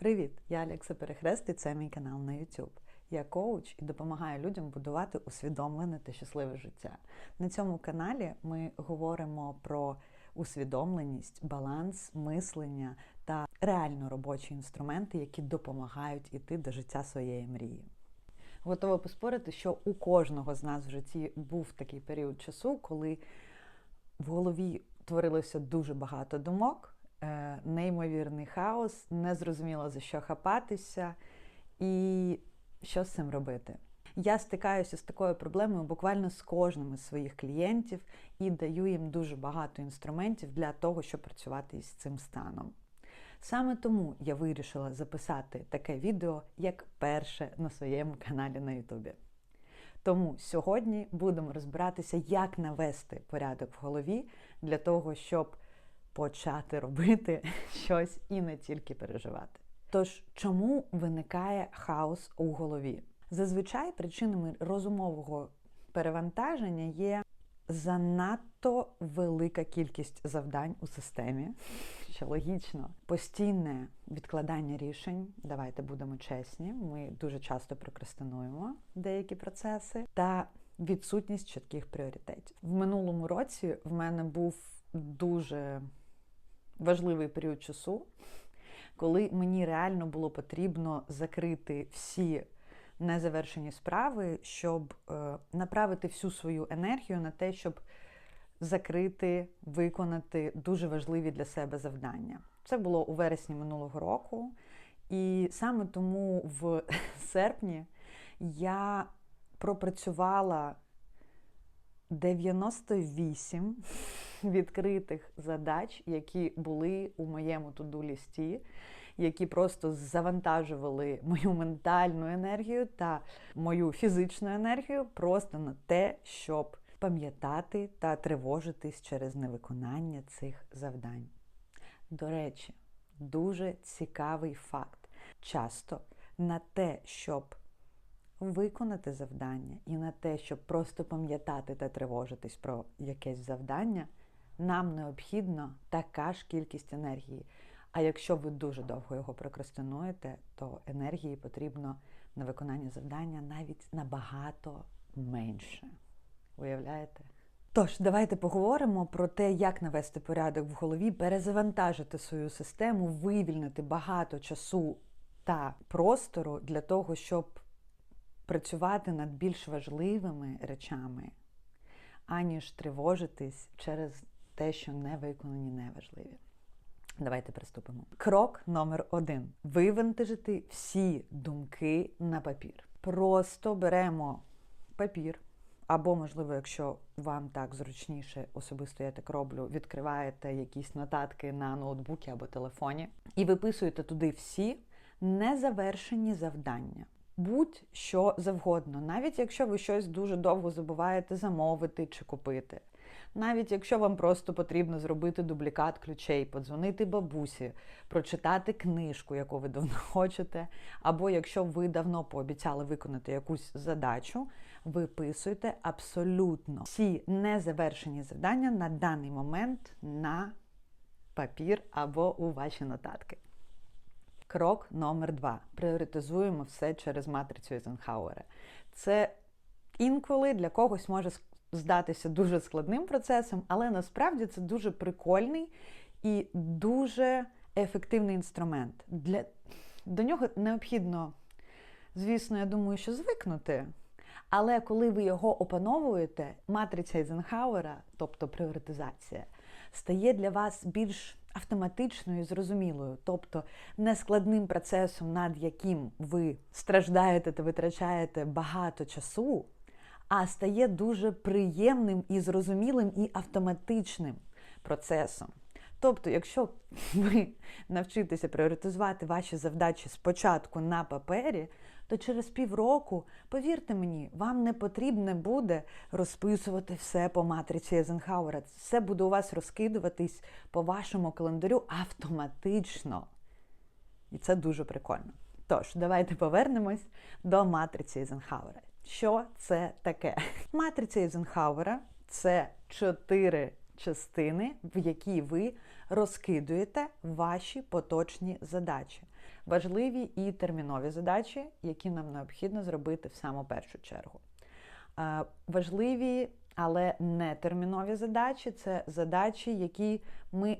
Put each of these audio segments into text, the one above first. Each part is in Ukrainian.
Привіт! Я Алекса Перехрест і це мій канал на YouTube. Я коуч і допомагаю людям будувати усвідомлене та щасливе життя. На цьому каналі ми говоримо про усвідомленість, баланс, мислення та реально робочі інструменти, які допомагають іти до життя своєї мрії. Готова поспорити, що у кожного з нас в житті був такий період часу, коли в голові творилося дуже багато думок, неймовірний хаос, не зрозуміло за що хапатися і що з цим робити. Я стикаюся з такою проблемою буквально з кожним із своїх клієнтів і даю їм дуже багато інструментів для того, щоб працювати із цим станом. Саме тому я вирішила записати таке відео як перше на своєму каналі на Ютубі. Тому сьогодні будемо розбиратися, як навести порядок в голові для того, щоб почати робити щось і не тільки переживати. Тож, чому виникає хаос у голові? Зазвичай причинами розумового перевантаження є занадто велика кількість завдань у системі, що логічно, постійне відкладання рішень. Давайте будемо чесні. Ми дуже часто прокрастинуємо деякі процеси та відсутність чітких пріоритетів. В минулому році в мене був дуже важливий період часу, коли мені реально було потрібно закрити всі незавершені справи, щоб е, направити всю свою енергію на те, щоб закрити, виконати дуже важливі для себе завдання. Це було у вересні минулого року, і саме тому в серпні я пропрацювала 98 відкритих задач, які були у моєму туду-лісті, які просто завантажували мою ментальну енергію та мою фізичну енергію просто на те, щоб пам'ятати та тривожитись через невиконання цих завдань. До речі, дуже цікавий факт. Часто на те, щоб виконати завдання, і на те, щоб просто пам'ятати та тривожитись про якесь завдання, нам необхідна така ж кількість енергії. А якщо ви дуже довго його прокрастинуєте, то енергії потрібно на виконання завдання навіть набагато менше. Уявляєте? Тож, давайте поговоримо про те, як навести порядок в голові, перезавантажити свою систему, вивільнити багато часу та простору для того, щоб працювати над більш важливими речами, аніж тривожитись через те, що не виконані неважливі. Давайте приступимо. Крок номер один: вивантажити всі думки на папір. Просто беремо папір, або, можливо, якщо вам так зручніше, особисто я так роблю, відкриваєте якісь нотатки на ноутбуці або телефоні і виписуєте туди всі незавершені завдання. Будь-що завгодно, навіть якщо ви щось дуже довго забуваєте замовити чи купити. Навіть якщо вам просто потрібно зробити дублікат ключей, подзвонити бабусі, прочитати книжку, яку ви давно хочете, або якщо ви давно пообіцяли виконати якусь задачу, виписуйте абсолютно всі незавершені завдання на даний момент на папір або у ваші нотатки. Крок номер два. Пріоритизуємо все через матрицю Ейзенхауера. Це інколи для когось може здатися дуже складним процесом, але насправді це дуже прикольний і дуже ефективний інструмент. Для... До нього необхідно, звісно, я думаю, що звикнути. Але коли ви його опановуєте, матриця Ейзенхауера, тобто пріоритизація, стає для вас більш автоматичною і зрозумілою, тобто нескладним процесом, над яким ви страждаєте та витрачаєте багато часу, а стає дуже приємним і зрозумілим і автоматичним процесом. Тобто, якщо ви навчитеся пріоритизувати ваші завдачі спочатку на папері, то через півроку, повірте мені, вам не потрібно буде розписувати все по матриці Ейзенхауера. Все буде у вас розкидуватись по вашому календарю автоматично. І це дуже прикольно. Тож, давайте повернемось до матриці Ейзенхауера. Що це таке? Матриця Ейзенхауера це чотири частини, в які ви розкидуєте ваші поточні задачі. важливі і термінові задачі, які нам необхідно зробити в саму першу чергу. Важливі, але не термінові задачі це задачі, які ми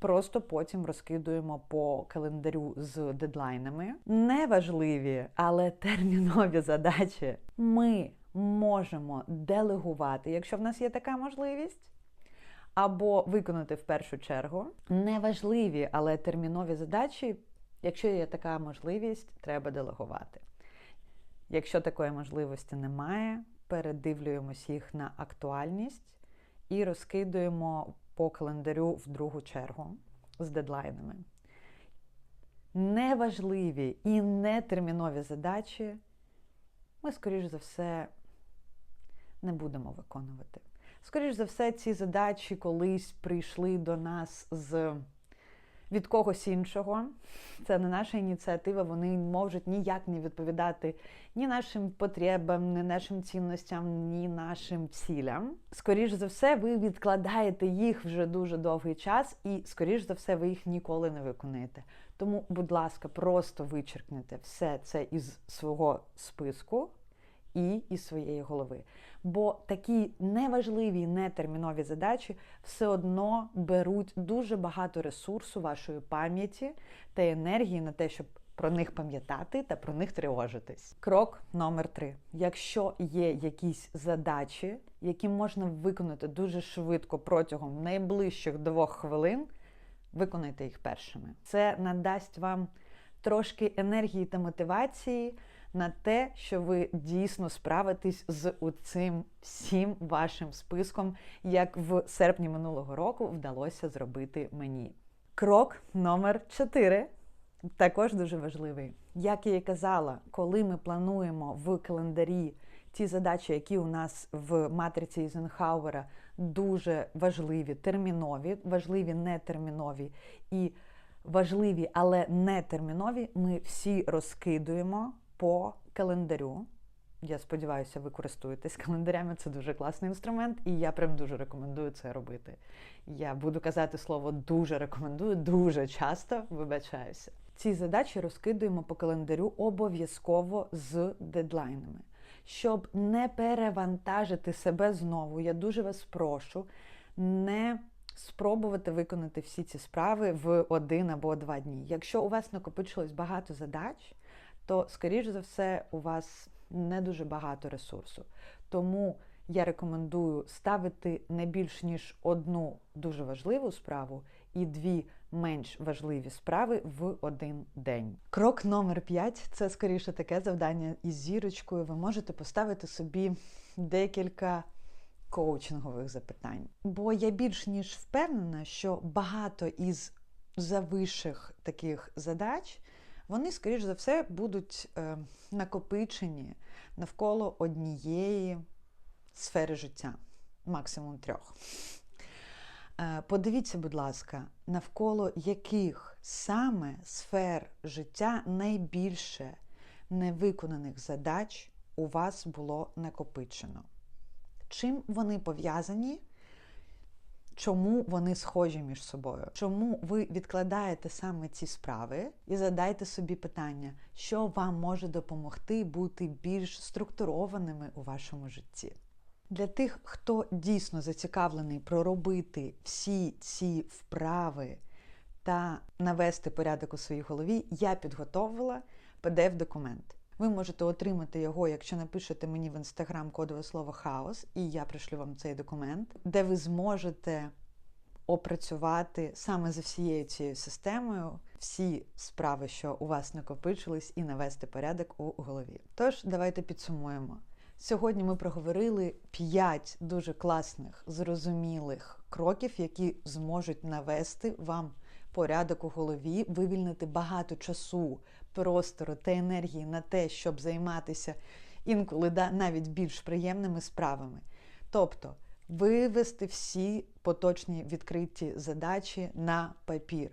просто потім розкидуємо по календарю з дедлайнами. Неважливі, але термінові задачі ми можемо делегувати, якщо в нас є така можливість. Або виконати в першу чергу неважливі, але термінові задачі, якщо є така можливість, треба делегувати. Якщо такої можливості немає, передивлюємось їх на актуальність і розкидуємо по календарю в другу чергу з дедлайнами. Неважливі і нетермінові задачі ми, скоріш за все, не будемо виконувати. Скоріш за все, ці задачі колись прийшли до нас з від когось іншого. Це не наша ініціатива, вони можуть ніяк не відповідати ні нашим потребам, ні нашим цінностям, ні нашим цілям. Скоріш за все, ви відкладаєте їх вже дуже довгий час, і, скоріш за все, ви їх ніколи не виконаєте. Тому, будь ласка, просто вичеркнете все це із свого списку і із своєї голови. Бо такі неважливі, нетермінові задачі все одно беруть дуже багато ресурсу вашої пам'яті та енергії на те, щоб про них пам'ятати та про них тривожитись. Крок номер три: якщо є якісь задачі, які можна виконати дуже швидко протягом найближчих двох хвилин, виконайте їх першими. Це надасть вам трошки енергії та мотивації на те, що ви дійсно справитесь з цим всім вашим списком, як в серпні минулого року вдалося зробити мені. Крок номер 4 також дуже важливий. Як я і казала, коли ми плануємо в календарі ті задачі, які у нас в матриці Ізенхауера дуже важливі, термінові, важливі нетермінові і важливі, але не термінові, ми всі розкидуємо по календарю. Я сподіваюся, ви користуєтесь календарями. Це дуже класний інструмент, і я прям дуже рекомендую це робити. Я буду казати слово дуже рекомендую, дуже часто вибачаюся. Ці задачі розкидуємо по календарю обов'язково з дедлайнами. Щоб не перевантажити себе знову, я дуже вас прошу не спробувати виконати всі ці справи в один або два дні. Якщо у вас накопичилось багато задач, то, скоріш за все, у вас не дуже багато ресурсу. Тому я рекомендую ставити не більш ніж одну дуже важливу справу і дві менш важливі справи в один день. Крок номер 5 це скоріше таке завдання із зірочкою. Ви можете поставити собі декілька коучингових запитань. Бо я більш ніж впевнена, що багато із завиших таких задач вони, скоріш за все, будуть е, накопичені навколо однієї сфери життя, максимум трьох. Е, подивіться, будь ласка, навколо яких саме сфер життя найбільше невиконаних задач у вас було накопичено. Чим вони пов'язані? Чому вони схожі між собою? Чому ви відкладаєте саме ці справи і задайте собі питання, що вам може допомогти бути більш структурованими у вашому житті? Для тих, хто дійсно зацікавлений проробити всі ці вправи та навести порядок у своїй голові, я підготовила pdf документ Ви можете отримати його, якщо напишете мені в інстаграм кодове слово хаос, і я пришлю вам цей документ, де ви зможете опрацювати саме за всією цією системою всі справи, що у вас накопичились, і навести порядок у голові. Тож, давайте підсумуємо. Сьогодні ми проговорили 5 дуже класних, зрозумілих кроків, які зможуть навести вам порядок у голові, вивільнити багато часу, простору та енергії на те, щоб займатися інколи навіть більш приємними справами. Тобто вивести всі поточні відкриті задачі на папір.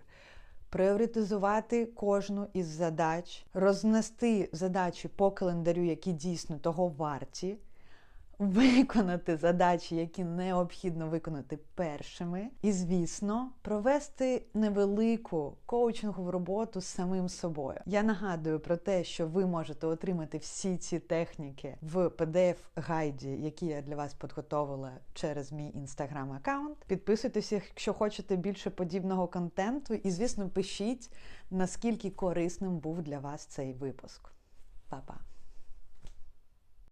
Пріоритизувати кожну із задач, рознести задачі по календарю, які дійсно того варті, виконати задачі, які необхідно виконати першими, і, звісно, провести невелику коучингову роботу з самим собою. Я нагадую про те, що ви можете отримати всі ці техніки в pdf гайді який я для вас підготовила через мій інстаграм-аккаунт. Підписуйтесь, якщо хочете більше подібного контенту, і, звісно, пишіть, наскільки корисним був для вас цей випуск. Па-па!